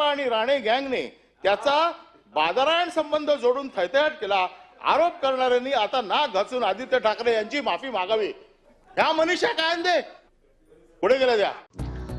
भाजपा आणि राणे गँगने त्याचा बादरायण संबंध जोडून थैथयाट केला. आरोप करणाऱ्यांनी आता ना घासून आदित्य ठाकरे यांची माफी मागावी. ह्या मनीषा कायंदे. पुढे गेल्या द्या.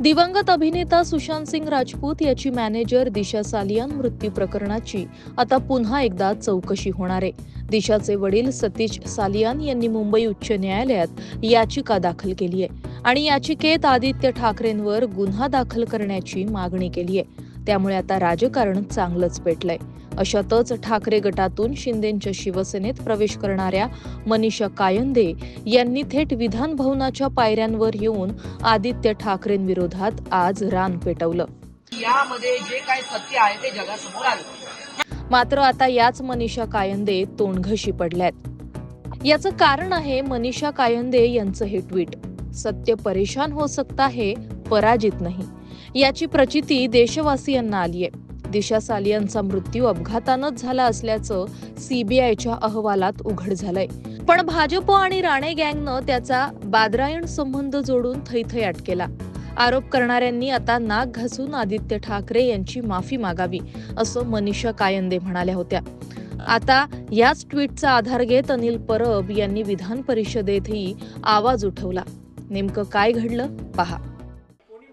दिवंगत अभिनेता सुशांत सिंग राजपूत याची मॅनेजर दिशा सालियान मृत्यू प्रकरणाची आता पुन्हा एकदा चौकशी होणार आहे. दिशाचे वडील सतीश सालियान यांनी मुंबई उच्च न्यायालयात याचिका दाखल केली आहे आणि याचिकेत आदित्य ठाकरेंवर गुन्हा दाखल करण्याची मागणी केली आहे. त्यामुळे आता राजकारण चांगलंच पेटलंय. अशातच ठाकरे गटातून शिंदेच्या शिवसेनेत प्रवेश करणाऱ्या मनीषा कायंदे यांनी थेट विधान भवनाच्या पायऱ्यांवर येऊन आदित्य ठाकरेंविरोधात आज रान पेटवलं. यामध्ये जे काही सत्य आहे ते जगासमोर आलं. मात्र आता याच मनीषा कायंदे तोंडघशी पडल्यात. याचं कारण आहे मनीषा कायंदे यांचं हे ट्विट. सत्य परेशान हो सकता है पराजित नाही. याची प्रचिती देशवासियांना आलीय. दिशा सालियांचा मृत्यू अपघातानंच झाला असल्याचं सीबीआयच्या अहवालात उघड झालंय. पण भाजप आणि राणे गँगनं त्याचा बादरायण संबंध जोडून थैथयाट केला. आरोप करणाऱ्यांनी आता नाक घासून आदित्य ठाकरे यांची माफी मागावी असं मनीषा कायंदे म्हणाल्या होत्या. आता याच ट्विटचा आधार घेत अनिल परब यांनी विधान परिषदेतही आवाज उठवला. नेमकं काय घडलं? पहा.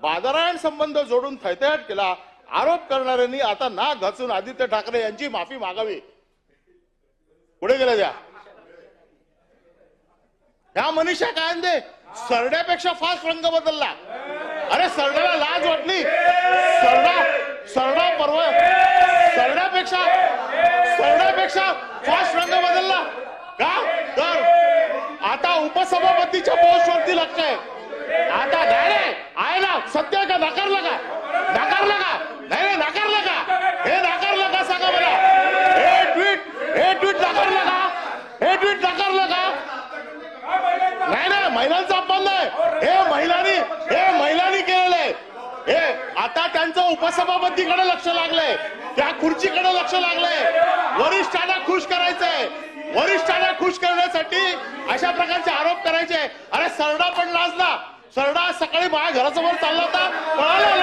बाजारायण संबंध जोडून थैथयाट केला. आरोप करणाऱ्यांनी आता ना घासून आदित्य ठाकरे यांची माफी मागावी. पुढे गेल्या द्या. ह्या मनीषा कायंदे सरड्यापेक्षा फास्ट रंग बदलला. अरे सरड्याला लाज वाटली. सरडा सरडा पर्व सरड्यापेक्षा सरड्यापेक्षा फास्ट रंग बदलला. का? तर आता उपसभापतीच्या पोस्टवरती लक्ष आहे. आता सत्य आहे का नाकारलं का? नाकारलं का? नाही नाही नाकारलं का? हे नाकारलं का? सांगा मला. हे ट्विट हे ट्विट नाकारलं का? हे ट्विट नाकारलं का? नाही नाही महिलांचा अपमान नाही. हे महिलांनी हे महिलांनी केलेलं आहे हे आता त्यांचं उपसभापतीकडे लक्ष लागलंय. त्या खुर्चीकडे लक्ष लागलंय. वरिष्ठांना खुश करायचंय. वरिष्ठांना खुश करण्यासाठी अशा प्रकारच्या आरोप करायचे अरे सरडा पण लाजला सरडा आज सकाळी माझ्या घरासमोर चालला होता? पळाला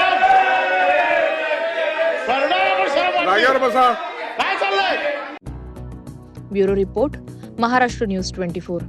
बसा. काय चाललंय? Bureau report Maharashtra news twenty four.